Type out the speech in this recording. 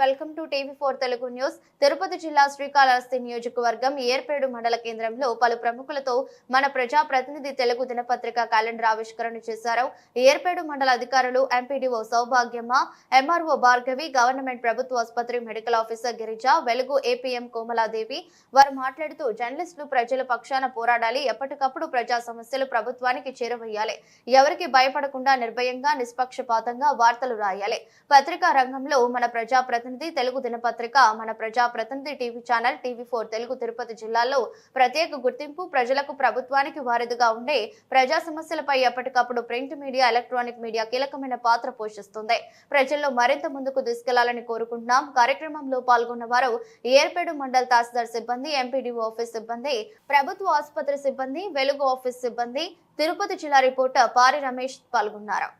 Welcome to TV four Telugu news. Tirupati జిల్లా శ్రీకాళహస్తి నియోజకవర్గం ఏర్పేడు మండల కేంద్రంలో పలు ప్రముఖులతో మన ప్రజా ప్రతినిధి తెలుగు దినపత్రిక క్యాలెండర్ ఆవిష్కరణ చేశారు. ఏర్పేడు మండల అధికారులు MPDO Soubhagyamma MRO Bhargavi government ప్రభుత్వ ఆసుపత్రి మెడికల్ ఆఫీసర్ గిరిజ వెలుగు ఏపీఎం కోమలాదేవి వారు మాట్లాడుతూ జర్నలిస్టులు ప్రజల పక్షాన పోరాడాలి. ఎప్పటికప్పుడు ప్రజా సమస్యలు ప్రభుత్వానికి చేరవేయాలి ఎవరికి భయపడకుండా నిర్భయంగా నిష్పక్షపాతంగా వార్తలు రాయాలి. పత్రికా రంగంలో మన ప్రజా ప్రతినిధి తెలుగు దినపత్రిక మన ప్రజా ప్రతినిధి TV channel TV four Telugu Tirupati జిల్లాలో ప్రత్యేక గుర్తింపు ప్రజలకు ప్రభుత్వానికి వారధిగా ఉండే ప్రజా సమస్యలపై ఎప్పటికప్పుడు ప్రింట్ మీడియా ఎలక్ట్రానిక్ మీడియా కీలకమైన పాత్ర పోషిస్తుంది. ప్రజల్లో మరింత ముందుకు తీసుకెళ్ళాలని కోరుకుంటున్నాం. కార్యక్రమంలో పాల్గొన్న వారు ఏర్పేడు మండల్ తహసీల్దార్ సిబ్బంది ఎంపీడీఓ ఆఫీస్ సిబ్బంది ప్రభుత్వ ఆసుపత్రి సిబ్బంది వెలుగు ఆఫీస్ సిబ్బంది తిరుపతి జిల్లా రిపోర్టర్ పారి రమేష్ పాల్గొన్నారు.